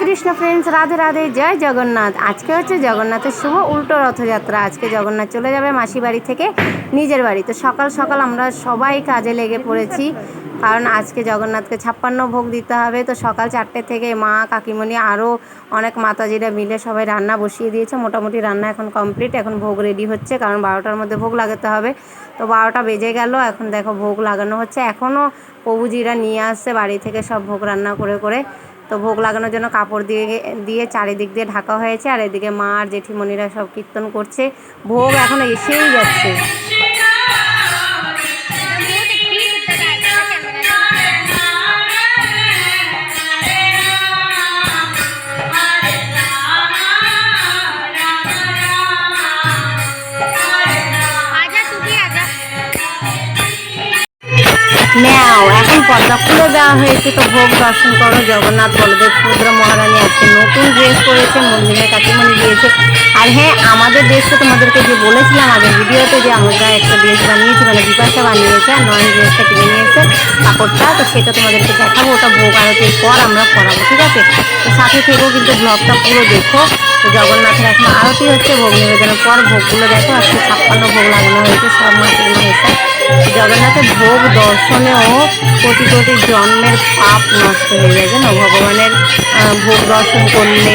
Krishna friends Radhe Radhe, জয় জগন্নাথ। আজকে হচ্ছে জগন্নাথের শুভ উল্টো রথযাত্রা। আজকে জগন্নাথ চলে যাবে মাসি বাড়ি থেকে নিজের বাড়ি। তো সকাল সকাল আমরা সবাই কাজে লেগে পড়েছি, কারণ আজকে জগন্নাথকে ছাপ্পান্ন ভোগ দিতে হবে। তো সকাল চারটে থেকে মা, কাকিমণি আরও অনেক মাতাজিরা মিলে সবাই রান্না বসিয়ে দিয়েছে। মোটামুটি রান্না এখন কমপ্লিট এখন ভোগ রেডি হচ্ছে, কারণ বারোটার মধ্যে ভোগ লাগাতে হবে। তো বারোটা বেজে গেল, এখন দেখো ভোগ লাগানো হচ্ছে। এখনও প্রভুজিরা নিয়ে আসছে বাড়ি থেকে সব ভোগ রান্না করে করে। তো ভোগ লাগানোর জন্য কাপড় দিয়ে দিয়ে চারিদিক দিয়ে ঢাকা হয়েছে, আর এদিকে মা আর জেঠিমণিরা সব কীর্তন করছে। ভোগ এখন এসেই যাচ্ছে। নাও এখন পর্দা খুলে দেওয়া হয়েছে, তো ভোগ দর্শন করো। জগন্নাথ, বলদেব সুভদ্রা মহারানী আজকে নতুন ড্রেস পরেছে, মন্দিরে কাকিমণি দিয়েছে। আর হ্যাঁ আমাদের ড্রেসটা তোমাদেরকে যে বলেছিলাম আগের ভিডিওতে যে আমরা একটা ড্রেস বানিয়েছি মানে বিপাশা বানিয়েছে, আর নয়ন ড্রেসটা কিনে নিয়েছে, কাপড়টা, তো সেটা তোমাদেরকে দেখাবো, ওটা ভোগ আরতির পর আমরা পরাবো, ঠিক আছে? তো সাথে থেকেও কিন্তু ব্লগটা পুরো দেখো। জগন্নাথের এখন আরতি হচ্ছে, ভোগ নিবেদনের পর ভোগগুলো দেখো, আজকে ছাপ্পান্ন ভোগ লাগানো হয়েছে, সব এসে জগন্নাথের ভোগ দর্শনেও কোটি কোটি জন্মের পাপ নষ্ট হয়ে যায়, জানো? ভগবানের ভোগ দর্শন করলে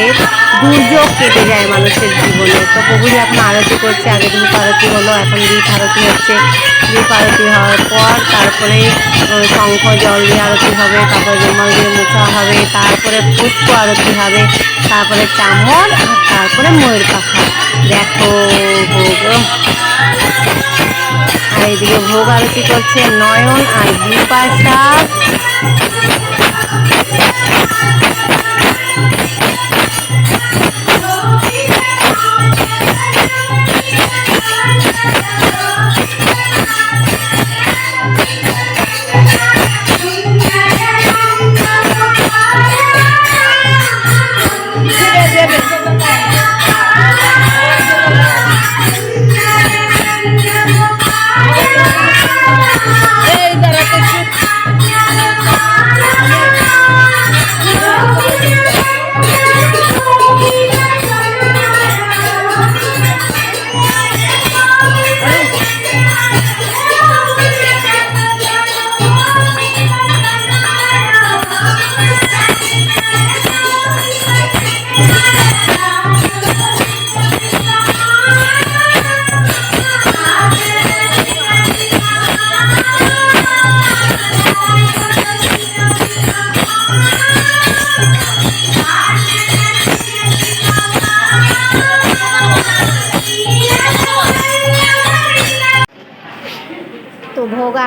দুর্যোগ কেটে যায় মানুষের জীবনে। তো প্রভুজি এখন আরতি করছে, আগে দীপ আরতি হলো, এখন দীপ আরতি হচ্ছে। দীপ আরতি হওয়ার পর তারপরে শঙ্খ, জল দিয়ে আরতি হবে, তারপরে রুমাল দিয়ে মোছা হবে, তারপরে পুষ্প আরতি হবে, তারপরে আর তারপরে ময়ূর পাখা। দেখো ভোগ। আর এদিকে ভোগ আরতি করছে নয়ন আর বিপাশা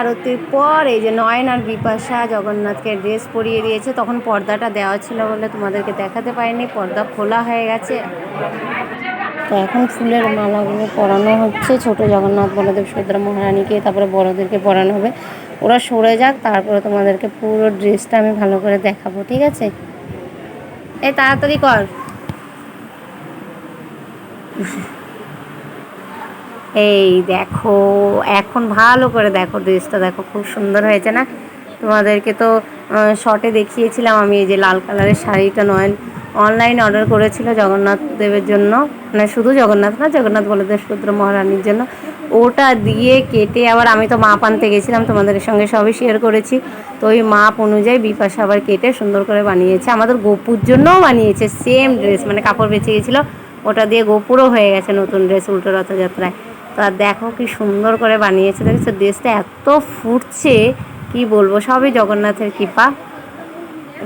আরতির পর এই যে নয়ন আর বিপাশা জগন্নাথকে ড্রেস পরিয়ে দিয়েছে, তখন পর্দাটা দেওয়া ছিল বলে তোমাদেরকে দেখাতে পারিনি, পর্দা খোলা হয়ে গেছে। তো এখন ফুলের মালাগুলো পরানো হচ্ছে, ছোট জগন্নাথ বলদেব সুদ্রা মহারানীকে, তারপরে বড়দেরকে পরানো হবে। ওরা সরে যাক, তারপরে তোমাদেরকে পুরো ড্রেসটা আমি ভালো করে দেখাবো, ঠিক আছে? এই তাড়াতাড়ি কর। এই দেখো, এখন ভালো করে দেখো ড্রেসটা দেখো, খুব সুন্দর হয়েছে না? তোমাদেরকে তো শর্টে দেখিয়েছিলাম আমি এই যে লাল কালারের শাড়িটা নয়ন অনলাইন অর্ডার করেছিল জগন্নাথ দেবের জন্য। মানে শুধু জগন্নাথ না, জগন্নাথ বলদেব শুদ্র মহারানীর জন্য। ওটা দিয়ে কেটে আবার আমি তো মাপ আনতে গেছিলাম, তোমাদের সঙ্গে সবই শেয়ার করেছি। তো ওই মাপ অনুযায়ী বিপাশা আবার কেটে সুন্দর করে বানিয়েছে। আমাদের গোপুর জন্যও বানিয়েছে সেম ড্রেস মানে কাপড় বেঁচে গেছিল, ওটা দিয়ে গোপুরও হয়ে গেছে নতুন ড্রেস উল্টো রথযাত্রায়। তো দেখো কি সুন্দর করে বানিয়েছে। দেখেছ ড্রেসটা এত ফুটছে, কি বলব, সবই জগন্নাথের কৃপা।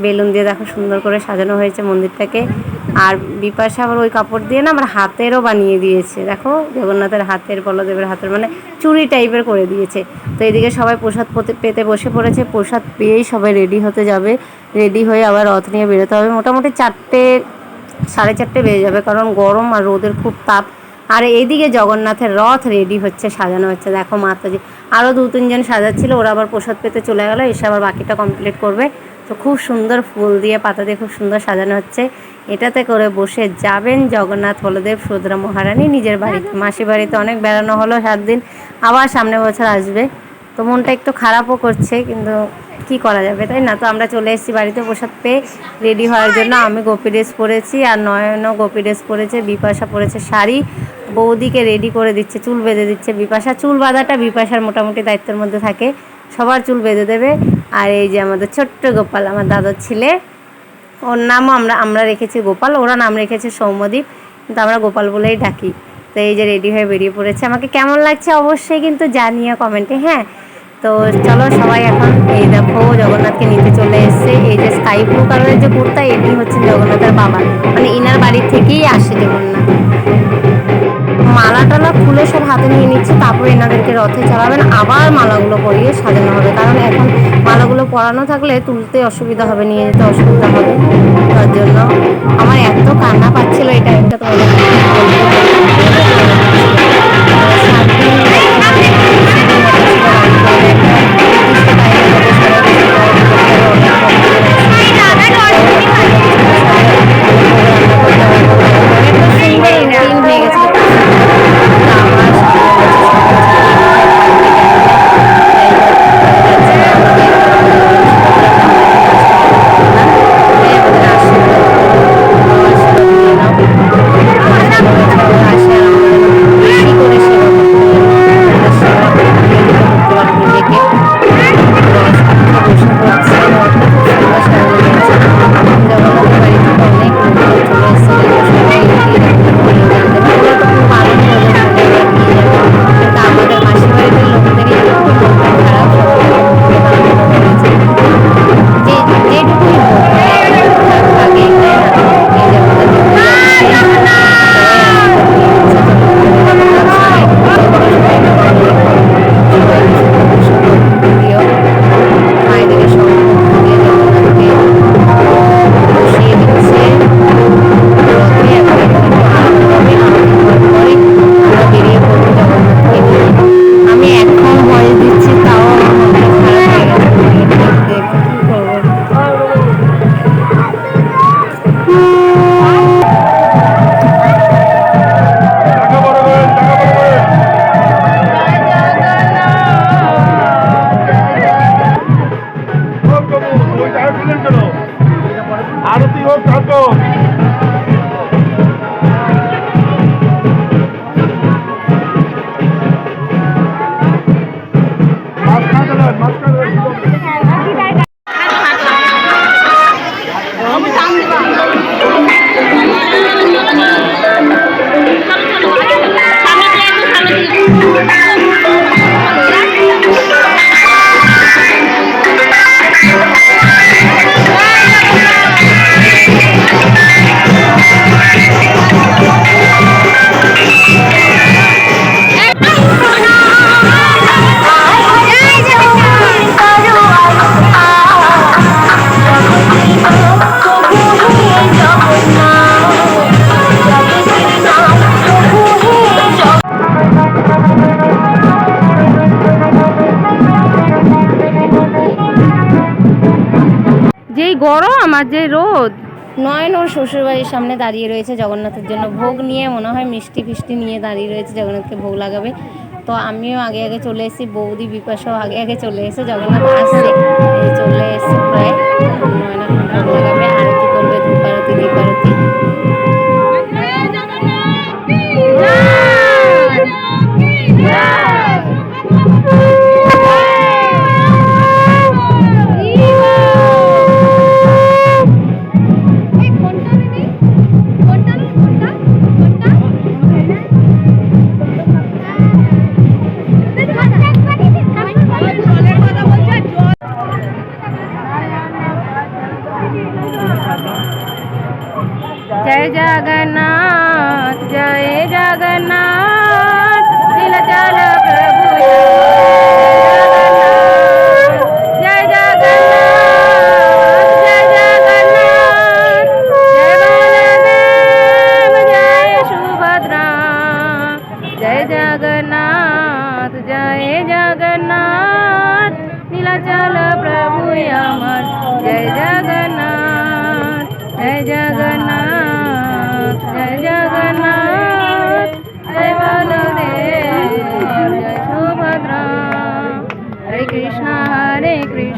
বেলুন দিয়ে দেখো সুন্দর করে সাজানো হয়েছে মন্দিরটাকে। আর বিপাশা আবার ওই কাপড় দিয়ে না আমার হাতেরও বানিয়ে দিয়েছে। দেখো, জগন্নাথের হাতের, বলদেবের হাতের মানে চুড়ি টাইপের করে দিয়েছে। তো এদিকে সবাই প্রসাদ পতে- পেতে বসে পড়েছে। প্রসাদ পেয়েই সবাই রেডি হতে যাবে। রেডি হয়ে আবার রথ নিয়ে বেরোতে হবে। মোটামুটি চারটে, সাড়ে চারটে বেজে যাবে, কারণ গরম আর রোদের খুব তাপ। আর এইদিকে জগন্নাথের রথ রেডি হচ্ছে, সাজানো হচ্ছে। দেখো মাতাজি আরও দু তিনজন সাজাচ্ছিল, ওরা আবার প্রসাদ পেতে চলে গেলো, এসে আবার বাকিটা কমপ্লিট করবে। তো খুব সুন্দর ফুল দিয়ে, পাতা দিয়ে খুব সুন্দর সাজানো হচ্ছে। এটাতে করে বসে যাবেন জগন্নাথ বলদেব সুদ্রা মহারানী, নিজের বাড়িতে। মাসি বাড়িতে অনেক বেড়ানো হলো সাত দিন আবার সামনে বছর আসবে। তো মনটা একটু খারাপও করছে, কিন্তু কি করা যাবে, তাই না? তো আমরা চলে এসেছি বাড়িতে প্রসাদ পেয়ে রেডি হওয়ার জন্য আমি গোপী ড্রেস পরেছি আর নয়নও গোপী ড্রেস পরেছে, বিপাশা পরেছে শাড়ি। বৌদিকে রেডি করে দিচ্ছে, চুল বেঁধে দিচ্ছে বিপাশা। চুল বাঁধাটা বিপাশার মোটামুটি দায়িত্বের মধ্যে থাকে, সবার চুল বেঁধে দেবে। আর এই যে আমাদের ছোট্ট গোপাল, আমার দাদার ছেলে, ওর নামও আমরা আমরা রেখেছি গোপাল, ওরা নাম রেখেছে সৌম্যদীপ, কিন্তু আমরা গোপাল বলেই ডাকি। তো এই যে রেডি হয়ে বেরিয়ে পড়েছে। আমাকে কেমন লাগছে অবশ্যই কিন্তু জানিও কমেন্টে হ্যাঁ? তো চলো সবাই এখন এই দেখো জগন্নাথকে নিতে চলে এসেছে। এই যে স্কাই ব্লু কালারের যে কুর্তা, এটি হচ্ছে জগন্নাথের বাবা। মানে ইনার বাড়ি থেকেই আসে জগন্নাথ। মালা টালা খুলে সব হাতে নিয়ে নিচ্ছে, তারপরে এনাদেরকে রথে চালাবেন। আবার মালাগুলো পরিয়ে সাজানো হবে। কারণ এখন মালাগুলো পরানো থাকলে তুলতে অসুবিধা হবে, নিয়ে যেতে অসুবিধা হবে। তার জন্য আমার এত কান্না পাচ্ছিল এটা একটা তোমাদের গরম আর যে রোদ। নয়ন ওর শ্বশুরবাড়ির সামনে দাঁড়িয়ে রয়েছে জগন্নাথের জন্য। ভোগ নিয়ে মনে হয় মিষ্টি ফিষ্টি নিয়ে দাঁড়িয়ে রয়েছে জগন্নাথকে ভোগ লাগাবে। তো আমিও আগে আগে চলে এসেছি, বৌদি বিপাশাও আগে আগে চলে এসে জগন্নাথ আসছে। চলে এসছে প্রায়। নয়না ভোগ লাগাবে জয় জগন্নাথ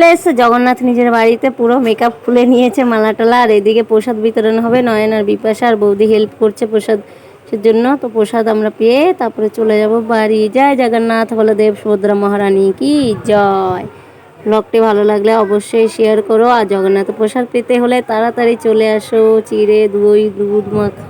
চলে এসছে। জগন্নাথ নিজের বাড়িতে পুরো মেকআপ খুলে নিয়েছে, মালা টালা, আর এদিকে প্রসাদ বিতরণ হবে। নয়ন আর বিপাশা আর বৌদি হেল্প করছে প্রসাদ জন্য। তো প্রসাদ আমরা পেয়ে তারপরে চলে যাব বাড়ি। জয় জগন্নাথ, বলদেব, সুভদ্রা মহারানী কি জয়। ব্লগটি ভালো লাগলে অবশ্যই শেয়ার করো। আর জগন্নাথ প্রসাদ পেতে হলে তাড়াতাড়ি চলে আসো। চিড়ে, দই, দুধ মাখা।